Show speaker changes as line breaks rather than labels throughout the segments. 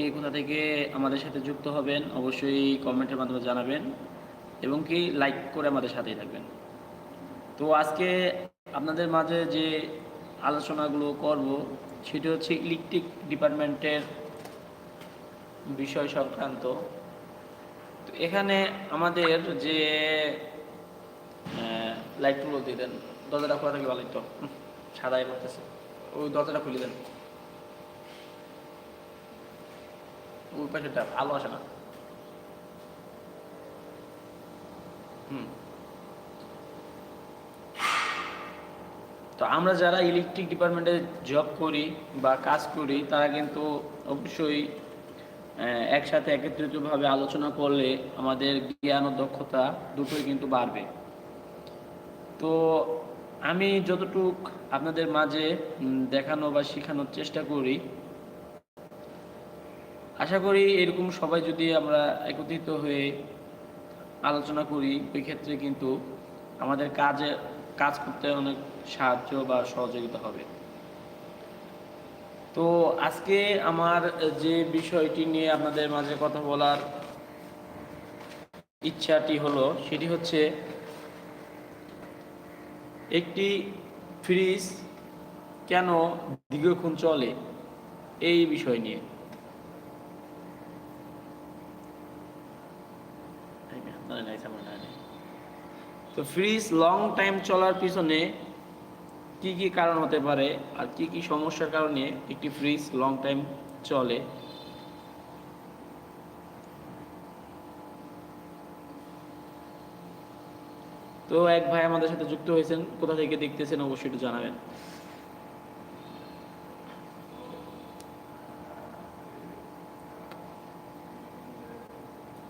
কে কোথা থেকে আমাদের সাথে যুক্ত হবেন, অবশ্যই কমেন্টের মাধ্যমে জানাবেন এবং কি লাইক করে আমাদের সাথেই থাকবেন। তো আজকে আপনাদের মাঝে যে আলোচনাগুলো করব, সেটা হচ্ছে ইলেকট্রিক ডিপার্টমেন্টের বিষয় সংক্রান্ত। তো এখানে আমাদের যে লাইটগুলো দিলেন দরজাটা খোলা থাকলে ভালো তো, সাদাই করতেছে ওই দরজাটা খুলে দেন। ওই পাশেটা আলো আসে না। তো আমরা যারা ইলেকট্রিক ডিপার্টমেন্টে জব করি বা কাজ করি, তারা কিন্তু অবশ্যই একসাথে একত্রিতভাবে আলোচনা করলে আমাদের জ্ঞান ও দক্ষতা দুটোই কিন্তু বাড়বে। তো আমি যতটুক আপনাদের মাঝে দেখানো বা শেখানোর চেষ্টা করি আশা করি এরকম সবাই যদি আমরা একত্রিত হয়ে আলোচনা করি ওই ক্ষেত্রে কিন্তু আমাদের কাজে, কাজ করতে অনেক সাহায্য বা সহযোগিতা হবে। তো আজকে আমার যে বিষয়টি নিয়ে আপনাদের মাঝে কথা বলার ইচ্ছাটি হলো, সেটি হচ্ছে একটি ফ্রিজ কেন দীর্ঘক্ষণ চলে? এই বিষয় নিয়ে। তো ফ্রিজ লং টাইম চলার পিছনে কি কি কারণ হতে পারে আর কি কি সমস্যার কারণে একটি ফ্রিজ লং টাইম চলে? তো এক ভাই আমাদের সাথে যুক্ত হয়েছেন, কোথা থেকে দেখতেছেন অবশ্যই একটু জানাবেন।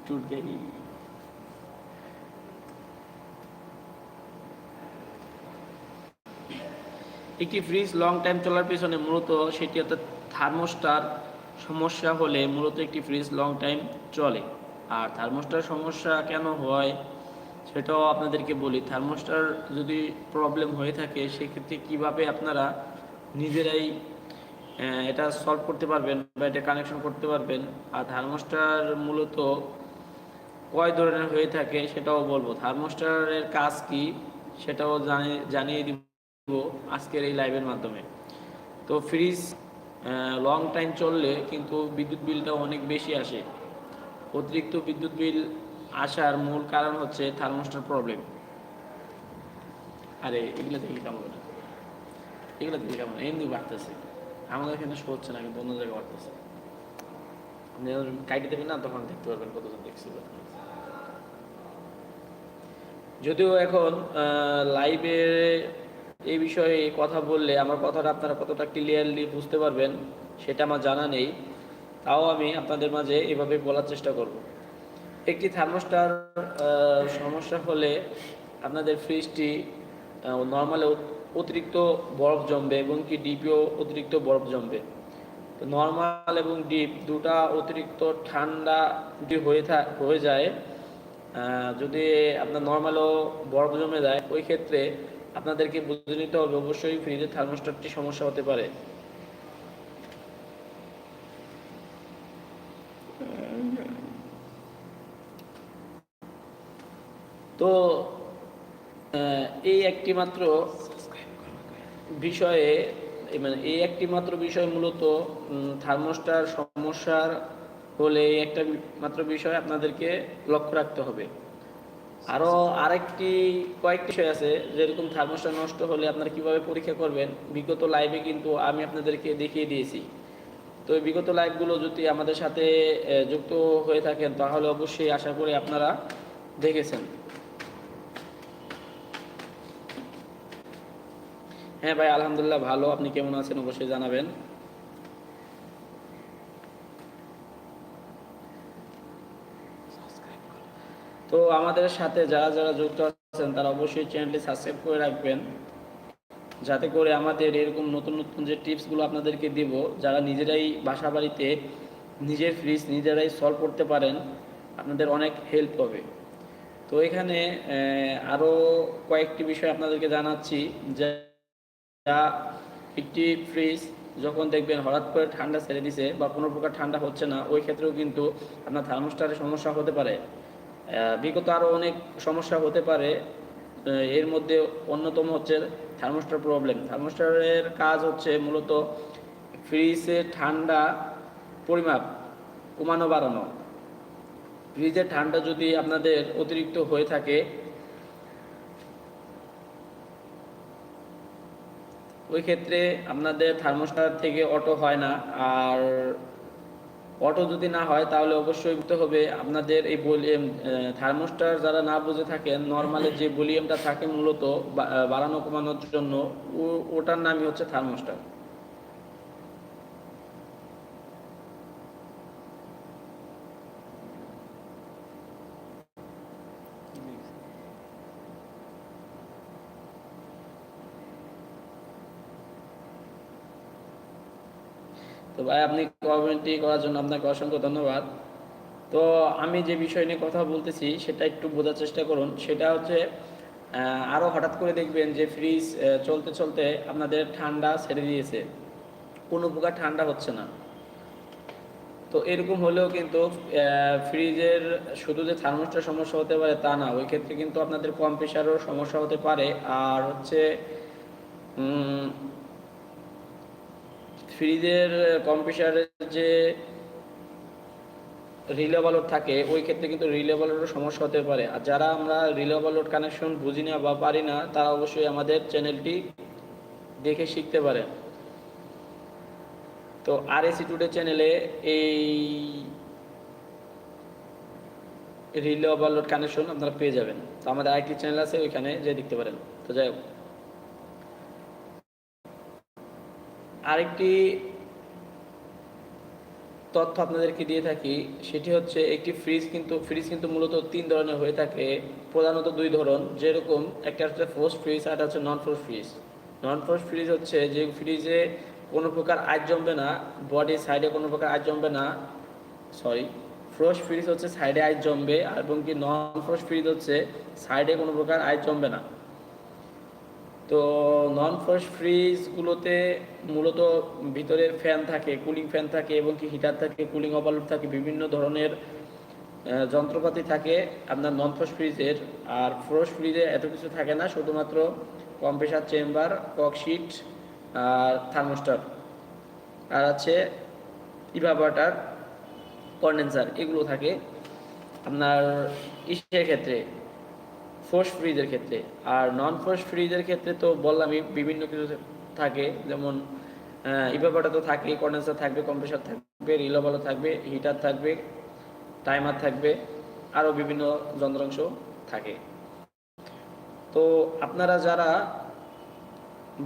টুট গেলি একটি ফ্রিজ লং টাইম চলার পেছনে মূলত সেটি অর্থাৎ থার্মোস্টার সমস্যা হলে মূলত একটি ফ্রিজ লং টাইম চলে। আর থার্মোস্টার সমস্যা কেন হয় সেটাও আপনাদেরকে বলি। থার্মোস্টার যদি প্রবলেম হয়ে থাকে, সেক্ষেত্রে কীভাবে আপনারা নিজেরাই এটা সলভ করতে পারবেন বা এটা কানেকশন করতে পারবেন? আর থার্মোস্টার মূলত কয় ধরনের হয়ে থাকে সেটাও বলব। থার্মোস্টারের কাজ কি সেটাও জানিয়ে দিব। আজকের এই লাইভের মাধ্যমে। তো ফ্রিজ লং টাইম চললে কিন্তু বিদ্যুৎ বিলটা অনেক বেশি আসে। অতিরিক্ত বিদ্যুৎ বিল আসার মূল কারণ হচ্ছে থার্মোস্টার প্রবলেম আরে, এগুলো দেখি কেমন এগুলো দেখি কেমন এমনি বাড়তেছে। আমাদের এখানে শো হচ্ছে না, কিন্তু অন্য জায়গায় বাড়তেছে। কাইটে দেবেন না, তখন দেখতে পারবেন কতজন দেখছি যদিও এখন লাইভে এই বিষয়ে কথা বললে আমার কথাটা আপনারা কতটা ক্লিয়ারলি বুঝতে পারবেন, সেটা আমার জানা নেই। তাও আমি আপনাদের মাঝে এভাবে বলার চেষ্টা করব। একটি থার্মোস্টার সমস্যা হলে আপনাদের ফ্রিজটি নর্মালে অতিরিক্ত বরফ জমবে এবং কি ডিপিও অতিরিক্ত বরফ জমবে। নর্মাল এবং ডিপ দুটা অতিরিক্ত ঠান্ডা যদি হয়ে হয়ে যায় যদি আপনার নর্মালও বরফ জমে যায়, ওই ক্ষেত্রে আপনাদেরকে বুঝে নিতে হবে, অবশ্যই ফ্রিজের থার্মোস্টারটি সমস্যা হতে পারে। তো এই একটি মাত্র বিষয়ে মানে এই একটি মাত্র বিষয় মূলত থার্মোস্টার সমস্যার হলে একটা মাত্র বিষয় আপনাদেরকে লক্ষ্য রাখতে হবে। আরও আরেকটি, কয়েকটি বিষয় আছে যেরকম থার্মোস্টার নষ্ট হলে আপনারা কীভাবে পরীক্ষা করবেন? বিগত লাইভে কিন্তু আমি আপনাদেরকে দেখিয়ে দিয়েছি। তো বিগত লাইভগুলো যদি আমাদের সাথে যুক্ত হয়ে থাকেন, তাহলে অবশ্যই আশা করি আপনারা দেখেছেন। হ্যাঁ ভাই, আলহামদুলিল্লাহ ভালো। আপনি কেমন আছেন? অবশ্যই জানাবেন। তো আমাদের সাথে যারা যারা যুক্ত আছেন, তারা অবশ্যই চ্যানেলটি সাবস্ক্রাইব করে রাখবেন। যাতে করে আমাদের এরকম নতুন নতুন যে টিপসগুলো আপনাদেরকে দিব, যারা নিজেরাই বাসা বাড়িতে নিজের ফ্রিজ নিজেরাই সলভ করতে পারেন, আপনাদের অনেক হেল্প হবে। তো এখানে আরও কয়েকটি বিষয় আপনাদেরকে জানাচ্ছি। যে একটি ফ্রিজ যখন দেখবেন হঠাৎ করে ঠান্ডা ছেড়ে দিছে বা কোনো প্রকার ঠান্ডা হচ্ছে না, ওই ক্ষেত্রেও কিন্তু আপনার থার্মোস্টারের সমস্যা হতে পারে। বিগত আরও অনেক সমস্যা হতে পারে। এর মধ্যে অন্যতম হচ্ছে থার্মোস্টার প্রবলেম। থার্মোস্টারের কাজ হচ্ছে মূলত ফ্রিজে ঠান্ডা পরিমাপ, কমানো, বাড়ানো। ফ্রিজের ঠান্ডা যদি আপনাদের অতিরিক্ত হয়ে থাকে, ওই ক্ষেত্রে আপনাদের থার্মোস্টার থেকে অটো হয় না। আর অটো যদি না হয়, তাহলে অবশ্যই বুঝতে হবে, আপনাদের এই ভলিউম থার্মোস্টার যারা না বুঝে থাকেন নর্মালের যে ভলিউমটা থাকে মূলত বাড়ানো কমানোর জন্য ওটার নামই হচ্ছে থার্মোস্টার তো ভাই, আপনি কমেন্টটি করার জন্য আপনাকে অসংখ্য ধন্যবাদ। তো আমি যে বিষয় নিয়ে কথা বলতেছি, সেটা একটু বোঝার চেষ্টা করুন। সেটা হচ্ছে আরও হঠাৎ করে দেখবেন যে ফ্রিজ চলতে চলতে আপনাদের ঠান্ডা ছেড়ে দিয়েছে। কোনো প্রকার ঠান্ডা হচ্ছে না। তো এরকম হলেও কিন্তু ফ্রিজের শুধু যে থার্মোস্টার সমস্যা হতে পারে তা না, ওই ক্ষেত্রে কিন্তু আপনাদের কম্প্রেসারও সমস্যা হতে পারে। আর হচ্ছে ফ্রিজের কম্প্রেসারের যে রিলে বালট থাকে, ওই ক্ষেত্রে কিন্তু রিলে সমস্যা হতে পারে। আর যারা আমরা রিলে বালট কানেকশন বুঝি না বা পারি না, তারা অবশ্যই আমাদের চ্যানেলটি দেখে শিখতে পারে তো আর এসি টুডে চ্যানেলে এই রিলে ওভারলোড কানেকশন আপনারা পেয়ে যাবেন। তো আমাদের আরেকটি চ্যানেল আছে, ওইখানে যে দেখতে পারেন। তো যাই হোক। আরেকটি তথ্য আপনাদেরকে দিয়ে থাকি, সেটি হচ্ছে একটি ফ্রিজ কিন্তু ফ্রিজ কিন্তু মূলত তিন ধরনের হয়ে থাকে। প্রধানত দুই ধরন, যেরকম একটা হচ্ছে ফোর্স ফ্রিজ আর হচ্ছে non frost fridge non frost fridge হচ্ছে যে ফ্রিজে কোনো প্রকার আজ জমবে না বডি সাইডে কোনো প্রকার আজ জমবে না সরি ফ্রোস ফ্রিজ হচ্ছে সাইডে আইস জমবে এবং কি নন ফ্রোস ফ্রিজ হচ্ছে সাইডে কোনো প্রকার আইস জমবে না। তো নন ফ্রোস ফ্রিজগুলোতে মূলত ভিতরে ফ্যান থাকে কুলিং ফ্যান থাকে এবং কি হিটার থাকে কুলিং ওভারলোড থাকে, বিভিন্ন ধরনের যন্ত্রপাতি থাকে আপনার নন ফ্রোস ফ্রিজের আর ফ্রোস ফ্রিজে এত কিছু থাকে না, শুধুমাত্র কম্প্রেসার চেম্বার ককশিট আর থার্মোস্টার আর আছে ইভাবাটার কন্ডেন্সার এগুলো থাকে। আপনার ইসের ক্ষেত্রে ফোর্স ফ্রিজের ক্ষেত্রে। আর নন ফোর্স ফ্রিজের ক্ষেত্রে তো বললামই, বিভিন্ন কিছু থাকে, যেমন ইভাবাটা তো থাকে কন্ডেন্সার থাকবে কম্প্রেসার থাকবে রিলোভালো থাকবে হিটার থাকবে টাইমার থাকবে, আরও বিভিন্ন যন্ত্রাংশ থাকে। তো আপনারা যারা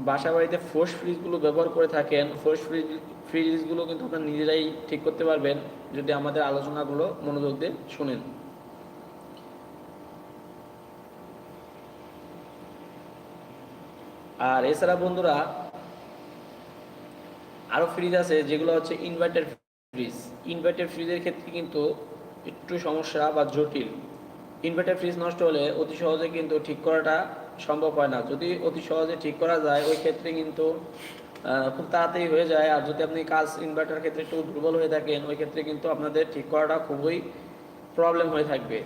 বাসা বাড়িতে ফোর্স ফ্রিজগুলো ব্যবহার করে থাকেন ফোর্স ফ্রিজ ফ্রিজগুলো কিন্তু আপনারা নিজেরাই ঠিক করতে পারবেন, যদি আমাদের আলোচনাগুলো মনোযোগ দিয়ে শুনেন। আর এছাড়া বন্ধুরা আরও ফ্রিজ আছে, যেগুলো হচ্ছে ইনভার্টার ফ্রিজ ইনভার্টার ফ্রিজের ক্ষেত্রে কিন্তু একটু সমস্যা বা জটিল। ইনভার্টার ফ্রিজ নষ্ট হলে অতি সহজে কিন্তু ঠিক করাটা সম্ভব হয় না। যদি অতি সহজে ঠিক করা যায়, ওই ক্ষেত্রে কিন্তু খুব তাড়াতাড়ি হয়ে যায়। আর যদি আপনি কাজ ইনভার্টার ক্ষেত্রে একটু দুর্বল হয়ে থাকেন, ওই ক্ষেত্রে কিন্তু আপনাদের ঠিক করাটা খুবই প্রবলেম হয়ে থাকবে।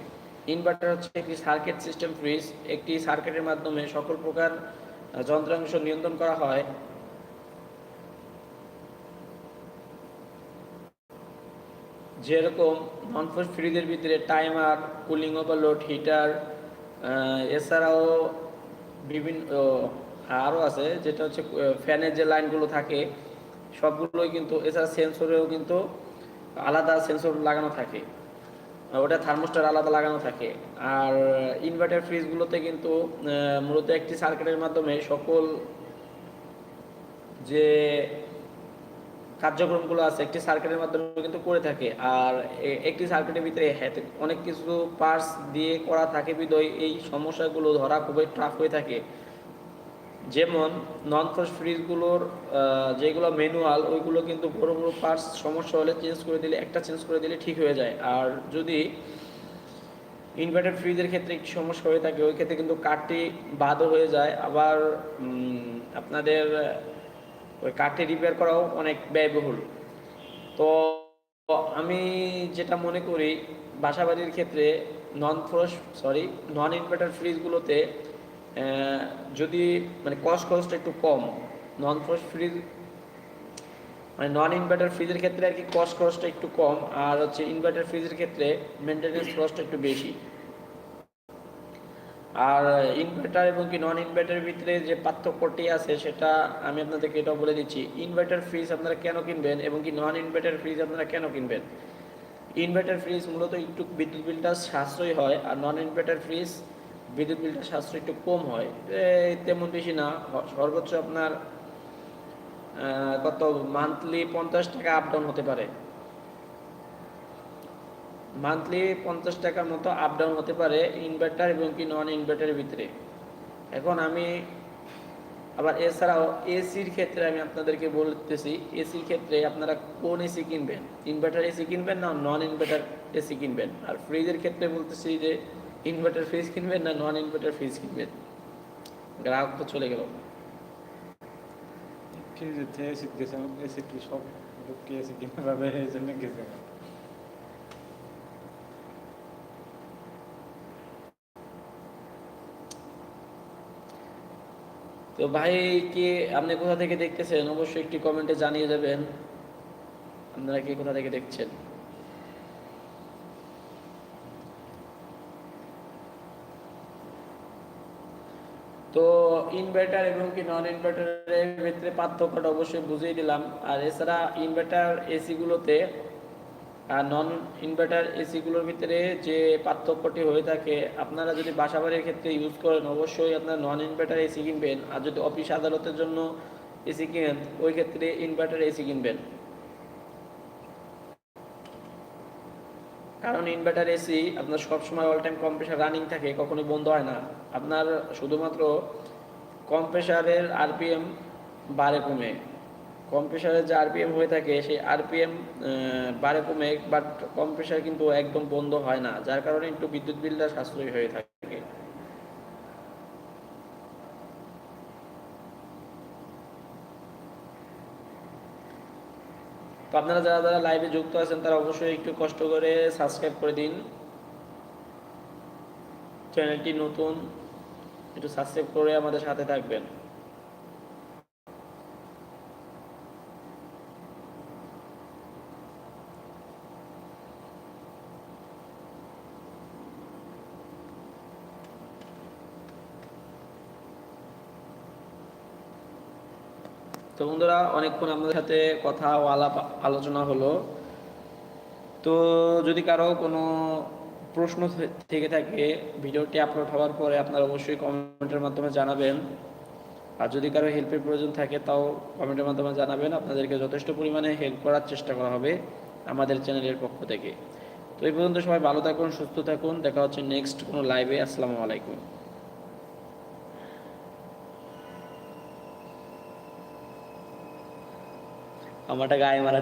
ইনভার্টার হচ্ছে একটি সার্কিট সিস্টেম ফ্রিজ একটি সার্কিটের মাধ্যমে সকল প্রকার যন্ত্রাংশ নিয়ন্ত্রণ করা হয়। যেরকম নন ফোর্স ফ্রিজের ভিতরে টাইমার কুলিং ওভারলোড হিটার এছাড়াও বিভিন্ন আরও আছে, যেটা হচ্ছে ফ্যানের যে লাইনগুলো থাকে, সবগুলোই কিন্তু, এছাড়া সেন্সরেও কিন্তু আলাদা সেন্সর লাগানো থাকে। ওটা থার্মোস্টার আলাদা লাগানো থাকে। আর ইনভার্টার ফ্রিজগুলোতে কিন্তু মূলত একটি সার্কিটের মাধ্যমে সকল যে কার্যক্রমগুলো আছে, একটি সার্কিটের মাধ্যমে কিন্তু করে থাকে। আর একটি সার্কিটের ভিতরে অনেক কিছু পার্টস দিয়ে করা থাকে বিদয় এই সমস্যাগুলো ধরা খুবই টাফ হয়ে থাকে। যেমন নন ফোর্স ফ্রিজগুলোর যেগুলো ম্যানুয়াল ওইগুলো কিন্তু বড় বড় পার্টস সমস্যা হলে চেঞ্জ করে দিলে, একটা চেঞ্জ করে দিলে ঠিক হয়ে যায়। আর যদি ইনভার্টার ফ্রিজের ক্ষেত্রে একটি সমস্যা হয়ে থাকে, ওই ক্ষেত্রে কিন্তু কাঠটি বাদও হয়ে যায়। আবার আপনাদের, ওই কাঠে রিপেয়ার করাও অনেক ব্যয়বহুল। তো আমি যেটা মনে করি, বাসাবাড়ির ক্ষেত্রে নন ফ্রোস সরি নন ইনভার্টার ফ্রিজগুলোতে যদি মানে কস্ট খরচটা একটু কম নন ফ্রোস ফ্রিজ মানে নন ইনভার্টার ফ্রিজের ক্ষেত্রে আর কি কস্ট খরচটা একটু কম, আর হচ্ছে ইনভার্টার ফ্রিজের ক্ষেত্রে মেনটেনেন্স খরচটা একটু বেশি। আর ইনভার্টার এবং কি নন ইনভার্টারের ভিতরে যে পার্থক্যটি আছে, সেটা আমি আপনাদেরকে এটাও বলে দিচ্ছি। ইনভার্টার ফ্রিজ আপনারা কেন কিনবেন এবং কি নন ইনভার্টার ফ্রিজ আপনারা কেন কিনবেন? ইনভার্টার ফ্রিজ মূলত একটু বিদ্যুৎ বিলটা সাশ্রয় হয়, আর নন ইনভার্টার ফ্রিজ বিদ্যুৎ বিলটা সাশ্রয় একটু কম হয় তেমন বেশি না। সর্বোচ্চ আপনার কত মান্থলি পঞ্চাশ টাকা আপ ডাউন হতে পারে। মান্থলি পঞ্চাশ টাকার মতো আপ ডাউন হতে পারে ইনভার্টার এবং কি নন ইনভার্টারের ভিতরে। এখন আমি আবার এছাড়াও এসির ক্ষেত্রে আমি আপনাদেরকে বলতেছি এসির ক্ষেত্রে আপনারা কোন এসি কিনবেন? ইনভার্টার এসি কিনবেন না নন ইনভার্টার এসি কিনবেন? আর ফ্রিজের ক্ষেত্রে বলতেছি যে ইনভার্টার ফ্রিজ কিনবেন না নন ইনভার্টার ফ্রিজ কিনবেন গ্রাহক তো চলে গেল।
ফ্রিজে থেকে এসি গেছে এসি কি সব লোক কি কিনে পাবে এই জন্য গেছে।
তো ভাই কি আপনি কোথা থেকে দেখতেছেন? অবশ্যই একটি কমেন্টে জানিয়ে দেবেন। আপনারা কি কোথা থেকে দেখছেন তো ইনভার্টার এবং কি নন ইনভার্টারের ভিতরে পার্থক্যটা অবশ্যই বুঝিয়ে দিলাম। আর এছাড়া ইনভার্টার এসিগুলোতে, আর নন ইনভার্টার এসিগুলোর ভিতরে যে পার্থক্যটি হয়ে থাকে, আপনারা যদি বাসাবাড়ির ক্ষেত্রে ইউজ করেন, অবশ্যই আপনার নন ইনভার্টার এসি কিনবেন। আর যদি অফিস আদালতের জন্য এসি কিনেন, ওই ক্ষেত্রে ইনভার্টার এসি কিনবেন। কারণ ইনভার্টার এসি আপনার সবসময় অল টাইম কম্প্রেসার রানিং থাকে, কখনোই বন্ধ হয় না। আপনার শুধুমাত্র কম্প্রেসারের আরপিএম বাড়ে কমে। কম্প্রেসারের যে আরপিএম হয়ে থাকে, সেই আরপিএম বাড়ে কমে বাট কম্প্রেসার কিন্তু একদম বন্ধ হয় না, যার কারণে একটু বিদ্যুৎ বিলটা সাশ্রয়ী হয়ে থাকে। তো আপনারা যারা যারা লাইভে যুক্ত আছেন, তারা অবশ্যই একটু কষ্ট করে সাবস্ক্রাইব করে দিন। চ্যানেলটি নতুন একটু সাবস্ক্রাইব করে আমাদের সাথে থাকবেন। তো বন্ধুরা, অনেকক্ষণ আপনাদের সাথে কথা ও আলাপ আলোচনা হলো। তো যদি কারও কোনো প্রশ্ন থেকে থাকে, ভিডিওটি আপলোড হওয়ার পরে আপনারা অবশ্যই কমেন্টের মাধ্যমে জানাবেন। আর যদি কারও হেল্পের প্রয়োজন থাকে, তাও কমেন্টের মাধ্যমে জানাবেন। আপনাদেরকে যথেষ্ট পরিমাণে হেল্প করার চেষ্টা করা হবে আমাদের চ্যানেলের পক্ষ থেকে। তো এই পর্যন্ত সবাই ভালো থাকুন, সুস্থ থাকুন। দেখা হচ্ছে নেক্সট কোনো লাইভে আসসালামু আলাইকুম। আমারটা গায়ে মারা